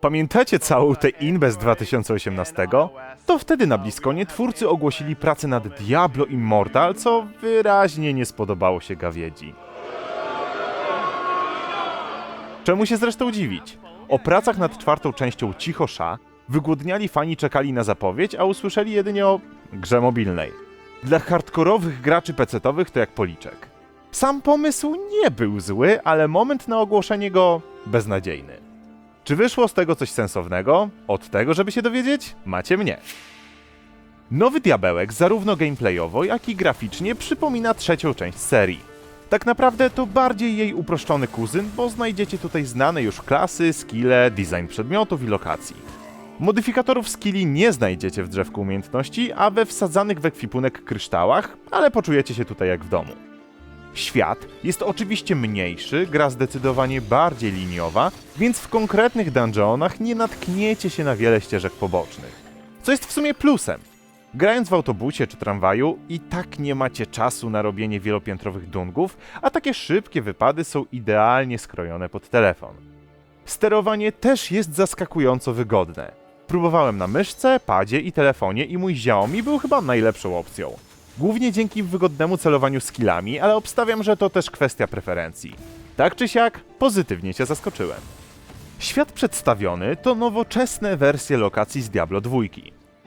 Pamiętacie całą tę inbę z 2018? To wtedy na Bliskonie twórcy ogłosili pracę nad Diablo Immortal, co wyraźnie nie spodobało się Gawiedzi. Czemu się zresztą dziwić? O pracach nad czwartą częścią Cichosza wygłodniali fani czekali na zapowiedź, a usłyszeli jedynie o grze mobilnej. Dla hardkorowych graczy pecetowych to jak policzek. Sam pomysł nie był zły, ale moment na ogłoszenie go beznadziejny. Czy wyszło z tego coś sensownego? Od tego, żeby się dowiedzieć, macie mnie. Nowy diabełek zarówno gameplayowo, jak i graficznie przypomina trzecią część serii. Tak naprawdę to bardziej jej uproszczony kuzyn, bo znajdziecie tutaj znane już klasy, skille, design przedmiotów i lokacji. Modyfikatorów skilli nie znajdziecie w drzewku umiejętności, a we wsadzanych w ekwipunek kryształach, ale poczujecie się tutaj jak w domu. Świat jest oczywiście mniejszy, gra zdecydowanie bardziej liniowa, więc w konkretnych dungeonach nie natkniecie się na wiele ścieżek pobocznych. Co jest w sumie plusem. Grając w autobusie czy tramwaju i tak nie macie czasu na robienie wielopiętrowych dungów, a takie szybkie wypady są idealnie skrojone pod telefon. Sterowanie też jest zaskakująco wygodne. Próbowałem na myszce, padzie i telefonie i mój Xiaomi był chyba najlepszą opcją. Głównie dzięki wygodnemu celowaniu skillami, ale obstawiam, że to też kwestia preferencji. Tak czy siak, pozytywnie cię zaskoczyłem. Świat przedstawiony to nowoczesne wersje lokacji z Diablo 2.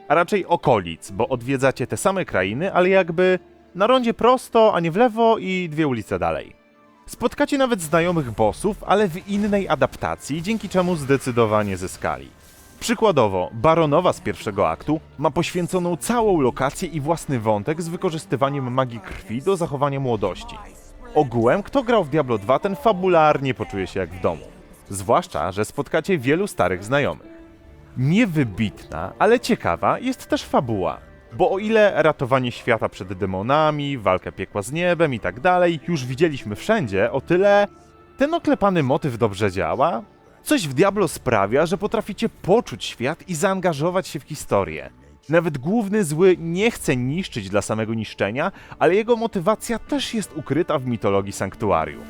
A raczej okolic, bo odwiedzacie te same krainy, ale jakby na rondzie prosto, a nie w lewo i dwie ulice dalej. Spotkacie nawet znajomych bossów, ale w innej adaptacji, dzięki czemu zdecydowanie zyskali. Przykładowo, Baronowa z pierwszego aktu ma poświęconą całą lokację i własny wątek z wykorzystywaniem magii krwi do zachowania młodości. Ogółem, kto grał w Diablo 2, ten fabularnie poczuje się jak w domu. Zwłaszcza, że spotkacie wielu starych znajomych. Niewybitna, ale ciekawa jest też fabuła. Bo o ile ratowanie świata przed demonami, walkę piekła z niebem i tak dalej już widzieliśmy wszędzie, o tyle ten oklepany motyw dobrze działa. Coś w Diablo sprawia, że potraficie poczuć świat i zaangażować się w historię. Nawet główny zły nie chce niszczyć dla samego niszczenia, ale jego motywacja też jest ukryta w mitologii sanktuarium.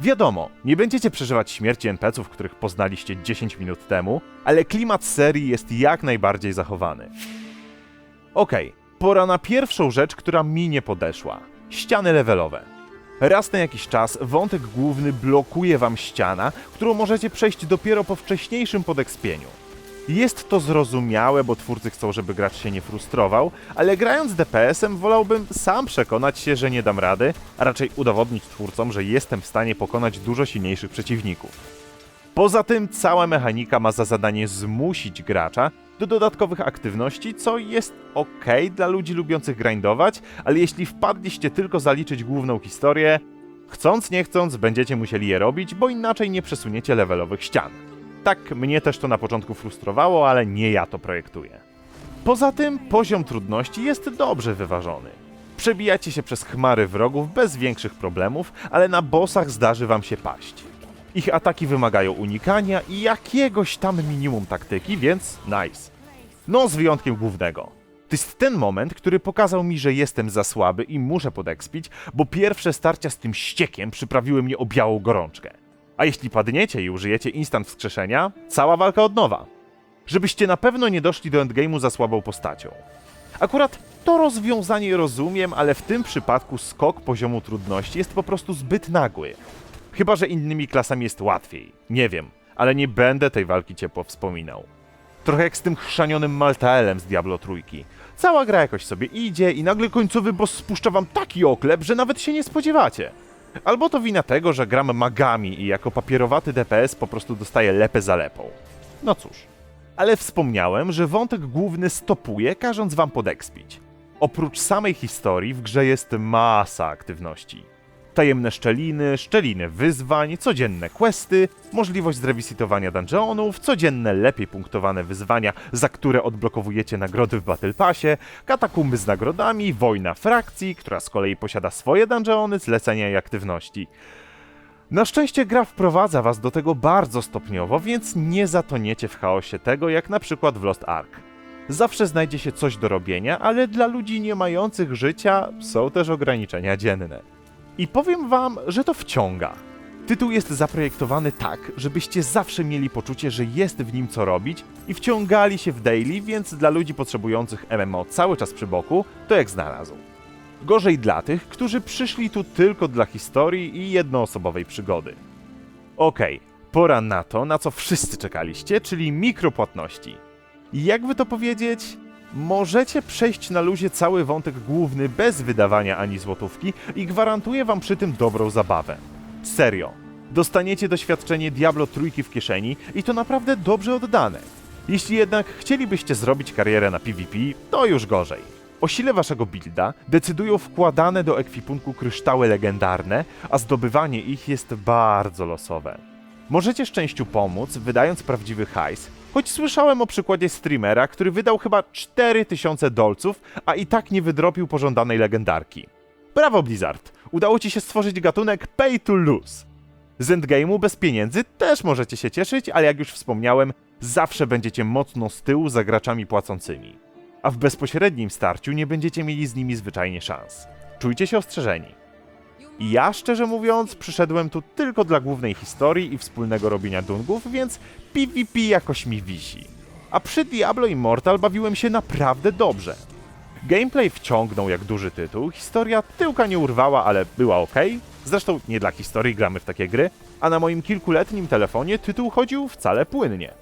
Wiadomo, nie będziecie przeżywać śmierci NPC-ów, których poznaliście 10 minut temu, ale klimat serii jest jak najbardziej zachowany. Okej, pora na pierwszą rzecz, która mi nie podeszła. Ściany levelowe. Raz na jakiś czas wątek główny blokuje wam ściana, którą możecie przejść dopiero po wcześniejszym podekspieniu. Jest to zrozumiałe, bo twórcy chcą, żeby gracz się nie frustrował, ale grając DPS-em wolałbym sam przekonać się, że nie dam rady, a raczej udowodnić twórcom, że jestem w stanie pokonać dużo silniejszych przeciwników. Poza tym cała mechanika ma za zadanie zmusić gracza do dodatkowych aktywności, co jest ok dla ludzi lubiących grindować, ale jeśli wpadliście tylko zaliczyć główną historię, chcąc nie chcąc będziecie musieli je robić, bo inaczej nie przesuniecie levelowych ścian. Tak mnie też to na początku frustrowało, ale nie ja to projektuję. Poza tym poziom trudności jest dobrze wyważony. Przebijacie się przez chmary wrogów bez większych problemów, ale na bossach zdarzy wam się paść. Ich ataki wymagają unikania i jakiegoś tam minimum taktyki, więc nice. No, z wyjątkiem głównego. To jest ten moment, który pokazał mi, że jestem za słaby i muszę podekspić, bo pierwsze starcia z tym ściekiem przyprawiły mnie o białą gorączkę. A jeśli padniecie i użyjecie instant wskrzeszenia, cała walka od nowa. Żebyście na pewno nie doszli do endgame'u za słabą postacią. Akurat to rozwiązanie rozumiem, ale w tym przypadku skok poziomu trudności jest po prostu zbyt nagły. Chyba, że innymi klasami jest łatwiej. Nie wiem, ale nie będę tej walki ciepło wspominał. Trochę jak z tym chrzanionym Maltaelem z Diablo trójki. Cała gra jakoś sobie idzie i nagle końcowy boss spuszcza wam taki oklep, że nawet się nie spodziewacie. Albo to wina tego, że gram magami i jako papierowaty DPS po prostu dostaję lepę za lepą. No cóż. Ale wspomniałem, że wątek główny stopuje, każąc wam podekspić. Oprócz samej historii w grze jest masa aktywności tajemne szczeliny, szczeliny wyzwań, codzienne questy, możliwość zrewisitowania dungeonów, codzienne lepiej punktowane wyzwania, za które odblokowujecie nagrody w Battle Passie, katakumby z nagrodami, wojna frakcji, która z kolei posiada swoje dungeony, zlecenia i aktywności. Na szczęście gra wprowadza was do tego bardzo stopniowo, więc nie zatoniecie w chaosie tego, jak na przykład w Lost Ark. Zawsze znajdzie się coś do robienia, ale dla ludzi nie mających życia są też ograniczenia dzienne. I powiem wam, że to wciąga. Tytuł jest zaprojektowany tak, żebyście zawsze mieli poczucie, że jest w nim co robić i wciągali się w daily, więc dla ludzi potrzebujących MMO cały czas przy boku, to jak znalazł. Gorzej dla tych, którzy przyszli tu tylko dla historii i jednoosobowej przygody. Okej, pora na to, na co wszyscy czekaliście, czyli mikropłatności. I jakby to powiedzieć, możecie przejść na luzie cały wątek główny bez wydawania ani złotówki i gwarantuję wam przy tym dobrą zabawę. Serio. Dostaniecie doświadczenie Diablo trójki w kieszeni i to naprawdę dobrze oddane. Jeśli jednak chcielibyście zrobić karierę na PvP, to już gorzej. O sile waszego builda decydują wkładane do ekwipunku kryształy legendarne, a zdobywanie ich jest bardzo losowe. Możecie szczęściu pomóc, wydając prawdziwy hajs, choć słyszałem o przykładzie streamera, który wydał chyba 4000 dolców, a i tak nie wydropił pożądanej legendarki. Brawo Blizzard! Udało ci się stworzyć gatunek pay to lose. Z endgame'u bez pieniędzy też możecie się cieszyć, ale jak już wspomniałem, zawsze będziecie mocno z tyłu za graczami płacącymi. A w bezpośrednim starciu nie będziecie mieli z nimi zwyczajnie szans. Czujcie się ostrzeżeni. Ja, szczerze mówiąc, przyszedłem tu tylko dla głównej historii i wspólnego robienia dungów, więc PvP jakoś mi wisi. A przy Diablo Immortal bawiłem się naprawdę dobrze. Gameplay wciągnął jak duży tytuł, historia tyłka nie urwała, ale była ok. Zresztą nie dla historii gramy w takie gry, a na moim kilkuletnim telefonie tytuł chodził wcale płynnie.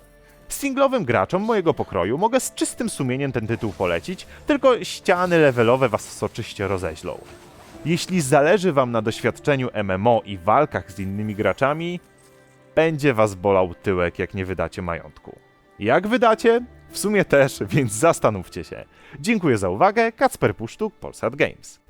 Singlowym graczom mojego pokroju mogę z czystym sumieniem ten tytuł polecić, tylko ściany levelowe was soczyście rozeźlą. Jeśli zależy wam na doświadczeniu MMO i walkach z innymi graczami, będzie was bolał tyłek, jak nie wydacie majątku. Jak wydacie? W sumie też, więc zastanówcie się. Dziękuję za uwagę, Kacper Pusztuk, Polsat Games.